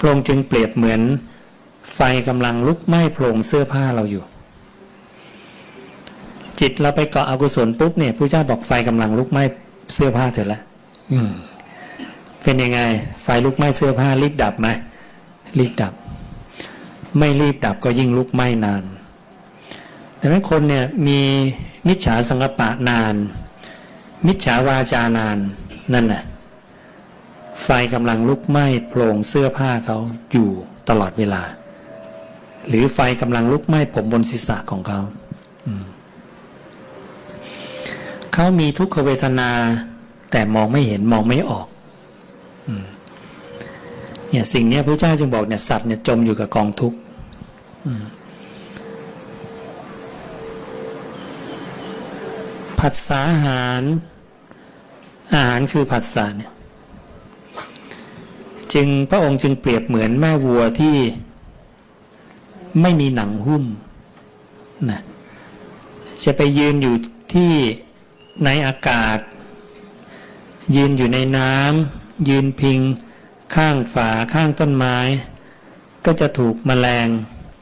พระองค์จึงเปรียบเหมือน ไฟกำลังลุกไหม้โพรงเสื้อผ้าเราอยู่ จิตเราไปเกาะอกุศลปุ๊บเนี่ยพระเจ้าบอกไฟกำลังลุกไหม้เสื้อผ้าเถอะละอืมเป็นยังไง ไฟลุกไหม้เสื้อผ้ารีบดับไหมรีบดับ ไม่รีบดับก็ยิ่งลุกไหม้นานดังนั้นคนเนี่ยมีมิจฉาสังกปะนาน มิจฉาวาจานานนั่นน่ะ ไฟกำลังลุกไหม้โพรงเสื้อผ้าเขาอยู่ตลอดเวลา หรือไฟกำลังลุกไหม้ผมบนศีรษะของเขาเขามีทุกขเวทนา แต่มองไม่เห็นมองไม่ออกเนี่ยสิ่งนี้พระเจ้าจึงบอกเนี่ยสัตว์เนี่ยจมอยู่กับกองทุกข์ผัสสาหาร อาหารคือผัสสะเนี่ย จึงพระองค์จึงเปรียบเหมือนแม่วัวที่ไม่มีหนังหุ้มนะจะไปยืนอยู่ที่ในอากาศ ยืนอยู่ในน้ำยืนพิง ข้างฝาข้างต้นไม้ ก็จะถูกแมลง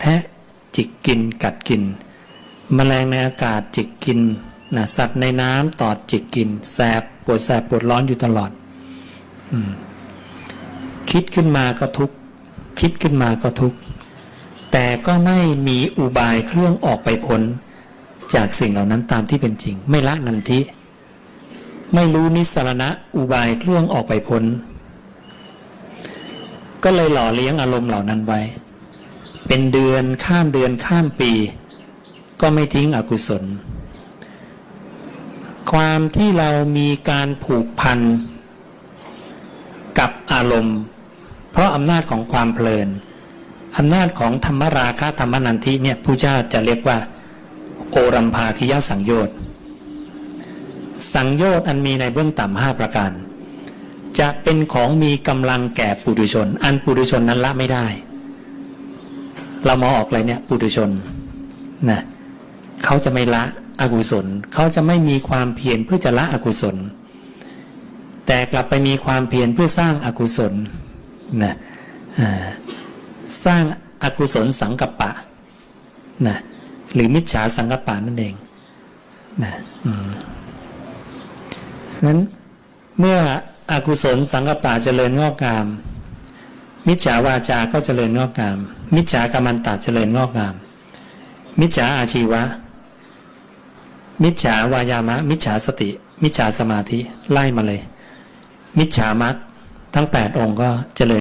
แทะจิกกินกัดกินแมลงในอากาศจิกกินนะสัตว์ในน้ำตอดจิกกิน แสบปวดแสบปวดร้อนอยู่ตลอด อืม คิดขึ้นมาก็ทุกคิดขึ้นมาก็ทุกแต่ก็ไม่มีอุบายเครื่องออกไปพ้นจากสิ่งเหล่านั้นตามที่เป็นจริง ไม่ละนันทิ ไม่รู้นิสรณะอุบายเครื่องออกไปพ้นก็เลยหล่อเลี้ยงอารมณ์เหล่านั้นไว้ เป็นเดือนข้ามเดือนข้ามปี ก็ไม่ทิ้งอกุศล ความที่เรามีการผูกพัน กับอารมณ์ เพราะอำนาจของความเพลินอำนาจของธรรมราคะธรรมนันทิเนี่ยผู้เจ้าจะเรียกว่า โอรัมภาคิยสังโยชน์สังโยชน์อันมีในเบื้องต่ำห้าประการ จะเป็นของมีกำลังแก่ปุถุชน อันปุถุชนนั้นละไม่ได้ เรามองออกเลยเนี่ยปุถุชนนะเขาจะไม่ละอกุศลเขาจะไม่มีความเพียรเพื่อจะละอกุศล แต่กลับไปมีความเพียรเพื่อสร้างอากุศล นะอ่าสร้างอากุศลสังกัปปะนะหรือมิจฉาสังกัปปะนั่นเองนะนั้นเมื่ออกุศลสังกัปปะเจริญงอกงาม มิจฉาวาจาก็เจริญงอกงาม มิจฉากรรมันตะเจริญงอกงาม มิจฉาอาชีวะ มิจฉาวายามะ มิจฉาสติ มิจฉาสมาธิไล่มาเลย มิจฉามัคทั้งแปดองค์ก็เจริญ